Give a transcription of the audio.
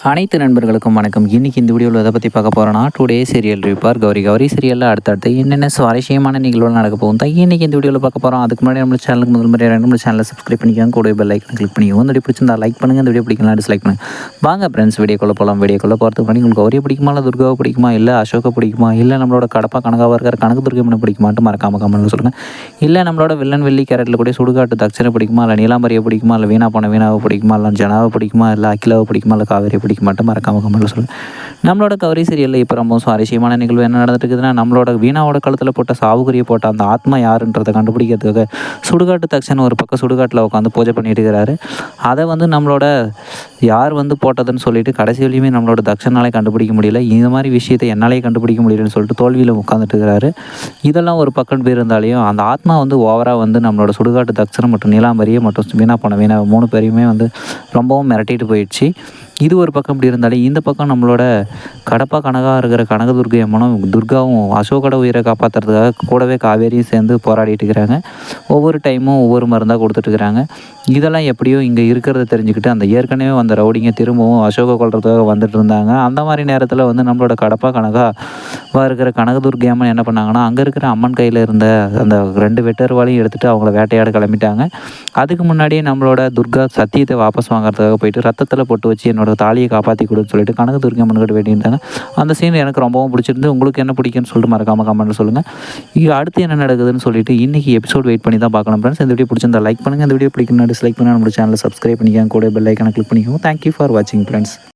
அனைத்து நண்பர்களுக்கும் வணக்கம். இன்றைக்கி இந்த வீடியோவில் எதை பற்றி பார்க்க போகிறோன்னா டே சீரியல் ரிப்பார் கௌரி. கௌரி சீரியலில் அடுத்தடுத்து என்னென்ன சுவாரஸ்யமான நிகழ்வுகள் நடக்க போகும் தான் இன்றைக்கி இந்த வீடியோவில் பார்க்க போகிறோம் அதுக்கு முன்னாடி நம்ம சேனலுக்கு முதல் முறையாக நம்ம சேனலை சப்ஸ்கிரைப் பண்ணிக்கோங்க. கூட பெல் லைக் கிளிக் பண்ணிக்கோங்க. இந்த வீடியோ பிடிச்சிருந்தா லைக் பண்ணுங்கள் இந்த வீடியோ பிடிக்கலாம் டிஸ்லைக் பண்ணுங்கள் வாங்க ஃப்ரெண்ட்ஸ் வீடியோக்குள்ளே போகலாம் வீடியோக்குள்ளே போகிறதுக்கு முன்னாடி உங்களுக்கு கௌரியை பிடிக்குமா இல்லை துர்காவை பிடிக்குமா இல்லை அசோகை பிடிக்குமா இல்லை நம்மளோட கடப்பா கனகாவாக இருக்கிற கணக்கு துர்கமனை பிடிக்குமாட்டு மறக்காம கமெண்ட்ல சொல்லுங்கள் இல்லை நம்மளோட வில்லன் வெள்ளி கேரட்டில் கூட சுடுகாட்டு தக்ஷனை பிடிக்குமா இல்லை நீலாம்பரியை பிடிக்குமா இல்லை வீணா போன வீணாவை பிடிக்குமா இல்லை ஜனாவை பிடிக்குமா இல்லை அகிலாவை பிடிக்குமா இல்லை பிடிக்க மாட்டேன் மறக்காம கமெண்ட்ல சொல்லுங்கள் நம்மளோட கௌரி சீரியலில் இப்போ ரொம்ப சுவாரஸ்யமான நிகழ்வு என்ன நடந்துட்டு இருக்குதுன்னா நம்மளோட வீணாவோட கழுத்தில் போட்ட சாவுகுரியை போட்ட அந்த ஆத்மா யாருன்றதை கண்டுபிடிக்கிறதுக்காக சுடுகாட்டு தக்ஷன் ஒரு பக்கம் சுடுகாட்டில் உட்காந்து பூஜை பண்ணிட்டு இருக்கிறாரு. அதை வந்து நம்மளோட யார் வந்து போட்டதுன்னு சொல்லிட்டு கடைசி வரையுமே நம்மளோட தக்ஷனாலே கண்டுபிடிக்க முடியல. இந்த மாதிரி விஷயத்தை என்னாலேயே கண்டுபிடிக்க முடியலன்னு சொல்லிட்டு தோல்வியில் உட்காந்துட்டு இருக்கிறாரு இதெல்லாம் ஒரு பக்கம் பேர் இருந்தாலையும் அந்த ஆத்மா வந்து ஓவராக வந்து நம்மளோட சுடுகாட்டு தக்ஷன் மற்றும் நீலாம்பரியை மற்றும் வீணா போன வீணா மூணு பேரையுமே வந்து ரொம்பவும் மிரட்டிட்டு போயிடுச்சு. இது ஒரு பக்கம் இப்படி இருந்தாலே இந்த பக்கம் நம்மளோட கடப்பா கனகா இருக்கிற கனகதுர்கை அம்மனும் துர்காவும் அசோகோட உயிரை காப்பாற்றுறதுக்காக கூடவே காவேரியும் சேர்ந்து போராடிட்டு இருக்கிறாங்க. ஒவ்வொரு டைமும் ஒவ்வொரு மருந்தாக கொடுத்துட்ருக்குறாங்க இதெல்லாம் எப்படியோ இங்கே இருக்கிறத தெரிஞ்சுக்கிட்டு அந்த ஏற்கனவே வந்த ரவுடிங்க திரும்பவும் அசோக கொள்றதுக்காக வந்துட்டு இருந்தாங்க. அந்த மாதிரி நேரத்தில் வந்து நம்மளோட கடப்பா கனகா இருக்கிற கனகதுர்கி அம்மன் என்ன பண்ணாங்கன்னா அங்கே இருக்கிற அம்மன் கையில் இருந்த அந்த ரெண்டு வெட்டர்வாலையும் எடுத்துகிட்டு அவங்கள வேட்டையாட கிளம்பிட்டாங்க. அதுக்கு முன்னாடியே நம்மளோட துர்கா சத்தியத்தை வாபஸ் வாங்குறதுக்காக போயிட்டு ரத்தத்தில் போட்டு வச்சு என்னோட தாலியை காப்பாற்றி கொடுன்னு சொல்லிட்டு கனகதுர்கி அம்மன் கிட்ட வேண்டியிருந்தாங்க. அந்த சீன் எனக்கு ரொம்பவும் பிடிச்சிருந்து உங்களுக்கு என்ன பிடிக்குன்னு சொல்லிட்டு மறக்காம கமெண்ட்டில் சொல்லுங்கள் இது அடுத்து என்ன நடக்குதுன்னு சொல்லிட்டு இன்றைக்கி எபிசோட் வெயிட் பண்ணி தான் பார்க்கணும் ஃப்ரெண்ட்ஸ் இந்த வீடியோ பிடிச்சிருந்தா லைக் பண்ணுங்கள் இந்த வீடியோ பிடிக்கணும் டிஸ்லைக் பண்ணுங்கள் நம்ம சேனலை சப்ஸ்கிரைப் பண்ணிக்கோங்க. கூட பெல் ஐக்கான கிளிக் பண்ணிக்கோங்க. தேங்க்யூ ஃபார் வாட்சிங் ஃப்ரெண்ட்ஸ்